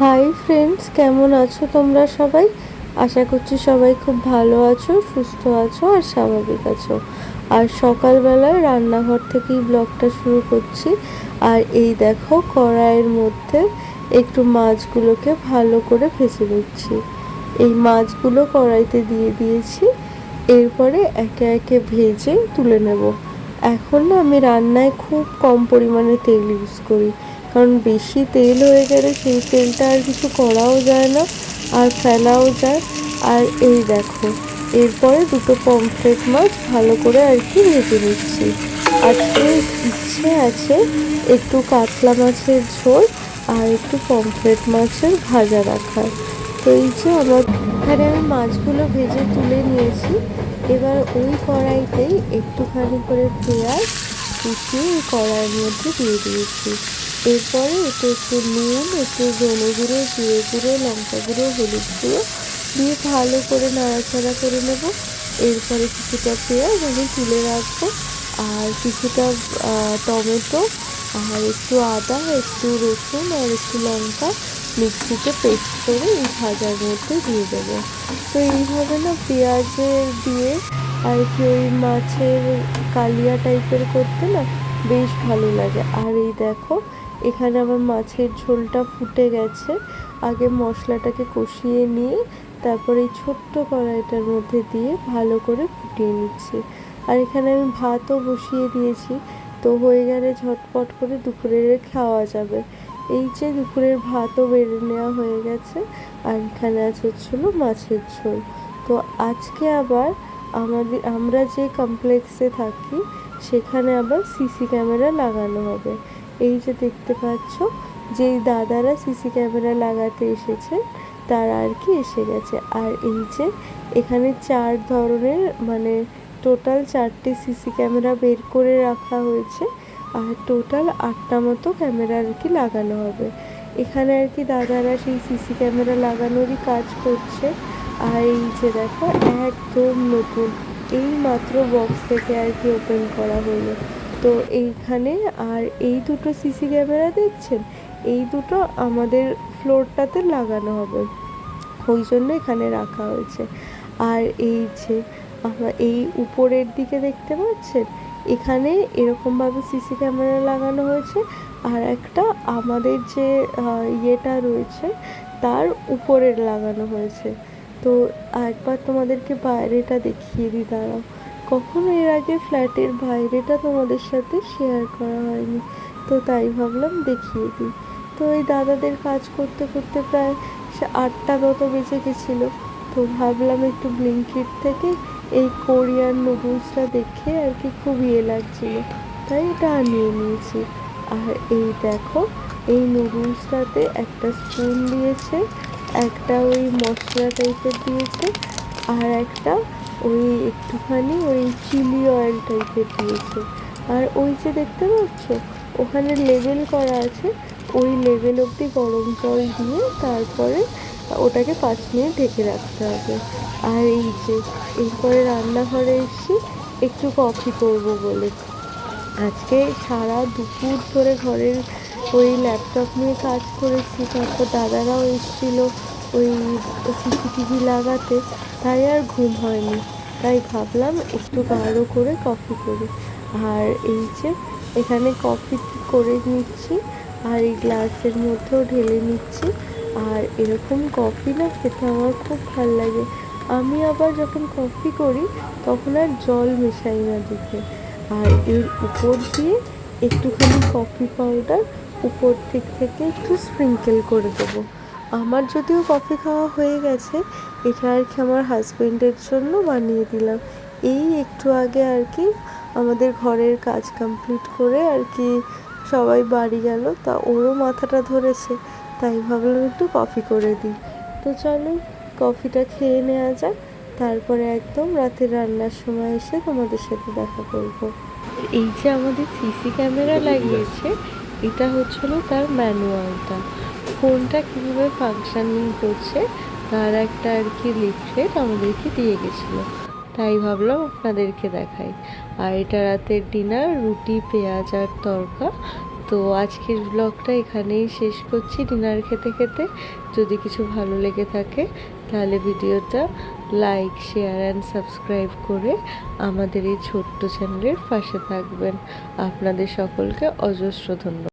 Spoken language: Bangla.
হাই ফ্রেন্ডস কেমন আছো তোমরা সবাই? আশা করছি সবাই খুব ভালো আছো, সুস্থ আছো আর স্বাভাবিক আছো। আর সকালবেলায় রান্নাঘর থেকেই ব্লগটা শুরু করছি। আর এই দেখো কড়াইয়ের মধ্যে একটু মাছগুলোকে ভালো করে ভেজে নিচ্ছি। এই মাছগুলো কড়াইতে দিয়ে দিয়েছি। এরপরে একে একে ভেজে তুলে নেব। এখন না আমি রান্নায় খুব কম পরিমাণে তেল ইউজ করি। কারণ বেশি তেল হয়ে গেলে সেই তেলটা আর কিছু করাও যায় না, আর ফেলাও যায়। আর এই দেখো, এরপরে দুটো পমফ্রেট মাছ ভালো করে আর কি ভেজে নিচ্ছি। আজকে ইচ্ছে আছে একটু কাতলা মাছের ঝোল আর একটু পমফ্রেট মাছের ভাজা রাখার। তো এই যে আমার এখানে আমি মাছগুলো ভেজে তুলে নিয়েছি। এবার ওই কড়াইতেই একটুখানি করে পেঁয়াজ কুচিয়ে ওই কড়াইয়ের মধ্যে দিয়ে দিয়েছি। এরপরে এতে একটু নুন, একটু ধনে গুঁড়ো, জিরে গুঁড়ো, লঙ্কা গুঁড়ো, হলুদ গুঁড়ো দিয়ে ভালো করে নাড়াচাড়া করে নেব। এরপরে কিছুটা পেঁয়াজ আমি তুলে রাখব আর কিছুটা টমেটো আর একটু আদা, একটু রসুন আর একটু লঙ্কা মিক্সিতে পেস্ট করে এই ভাজার মধ্যে দিয়ে দেবো। তো এইভাবে না পেঁয়াজের দিয়ে আর কি ওই মাছের কালিয়া টাইপের করতে না বেশ ভালো লাগে। আর এই দেখো এখানে আমার মাছের ঝোলটা ফুটে গেছে। আগে মশলাটাকে কষিয়ে নিয়ে তারপরে এই ছোট্ট কড়াইটার মধ্যে দিয়ে ভালো করে ফুটিয়ে নিচ্ছি। আর এখানে আমি ভাতও বসিয়ে দিয়েছি। তো হয়ে গেলে ঝটপট করে দুপুরের খাওয়া যাবে। এই যে দুপুরের ভাতও বেড়ে নেওয়া হয়ে গেছে। আর এখানে আছে হচ্ছিল মাছের ঝোল। তো আজকে আবার আমাদের, আমরা যে কমপ্লেক্সে থাকি, সেখানে আবার সিসি ক্যামেরা লাগানো হবে। এই যে দেখতে পাচ্ছ, যেই দাদারা সিসি ক্যামেরা লাগাতে এসেছে, তারা আর কি এসে গেছে। আর এই যে এখানে চার ধরনের মানে টোটাল চারটে সিসি ক্যামেরা বের করে রাখা হয়েছে, আর টোটাল আটটা মতো ক্যামেরা আর কি লাগানো হবে। এখানে আর কি দাদারা সেই সিসি ক্যামেরা লাগানোরই কাজ করছে। আর এই যে দেখো, একদম নতুন এই মাত্র বক্স থেকে আর কি ওপেন করা হলো। তো এইখানে আর এই দুটো সিসি ক্যামেরা দেখছেন? এই দুটো আমাদের ফ্লোরটাতে লাগানো হবে। ওই জন্য এখানে রাখা হয়েছে। আর এই যে আমরা এই উপরের দিকে দেখতে পাচ্ছেন? এখানে এরকমভাবে সিসি ক্যামেরা লাগানো হয়েছে। আর একটা আমাদের যে ইয়েটা রয়েছে, তার উপরের লাগানো হয়েছে। তো একবার তোমাদেরকে বাইরেটা দেখিয়ে দিই, দাঁড়াও। কখনো এর আগে ফ্ল্যাটের বাইরেটা তোমাদের সাথে শেয়ার করা হয়নি। তো তাই ভাবলাম দেখিয়ে দিই। তো এই দাদাদের কাজ করতে করতে প্রায় সে আটটা মতো বেজে গেছিল। তো ভাবলাম একটু ব্লিঙ্কিট থেকে এই কোরিয়ান নুডলসটা দেখে আর কি খুব ইয়ে লাগছিল। তাই এটা আনিয়ে নিয়েছি। আর এই দেখো, এই নুডলসটাতে একটা স্পুন দিয়েছে, একটা ওই মশলা টাইপের দিয়েছে, আর একটা ওই একটুখানি ওই চিলি অয়েল টাইপের দিয়েছে। আর ওই যে দেখতে পাচ্ছ, ওখানে লেবেল করা আছে, ওই লেবেল অবধি গরম জল দিয়ে তারপরে ওটাকে পাঁচ মিনিট ঢেকে রাখতে হবে। আর এই যে, এরপরে রান্নাঘরে এসেছি একটু কফি করব বলে। আজকে সারা দুপুর ধরে ঘরের ওই ল্যাপটপ নিয়ে কাজ করেছি, তারপর দাদারাও এসেছিল ওই সিসিটিভি লাগাতে, তাই আর ঘুম হয়নি। তাই ভাবলাম একটু গাঢ় করে কফি করি। আর এই যে এখানে কফি করে নিচ্ছি, আর এই গ্লাসের মধ্যেও ঢেলে নিচ্ছি। আর এরকম কফি না খেতে আমার খুব ভালো লাগে। আমি আবার যখন কফি করি, তখন আর জল মেশাই না দুধে আর এর উপর দিয়ে একটুখানি কফি পাউডার উপর দিক থেকে একটু স্প্রিঙ্কেল করে দেবো। আমার যদিও কফি খাওয়া হয়ে গেছে এটা আর কি আমার হাজবেন্ডের জন্য বানিয়ে দিলাম। এই একটু আগে আর কি আমাদের ঘরের কাজ কমপ্লিট করে আর কি সবাই বাড়ি গেল তা ওরও মাথাটা ধরেছে তাই ভাবলাম একটু কফি করে দিই। তো চলো কফিটা খেয়ে নেওয়া যাক তারপরে একদম রাতে রান্নার সময় এসে তোমাদের সাথে দেখা করব। এই যে আমাদের সিসি ক্যামেরা লাগিয়েছে এটা হচ্ছিল তার ম্যানুয়ালটা ফোনটা কীভাবে ফাংশনিং করছে, তার একটা আর কি লিফলেট আমাদেরকে দিয়ে গেছিল। তাই ভাবলাম আপনাদেরকে দেখাই। আর এটা রাতের ডিনার রুটি, পেঁয়াজ আর তরকা। তো আজকের ব্লগটা এখানেই শেষ করছি ডিনার খেতে খেতে। যদি কিছু ভালো লেগে থাকে, তাহলে ভিডিওটা লাইক শেয়ার অ্যান্ড সাবস্ক্রাইব করে আমাদের এই ছোট্ট চ্যানেলের পাশে থাকবেন। আপনাদের সকলকে অজস্র ধন্যবাদ।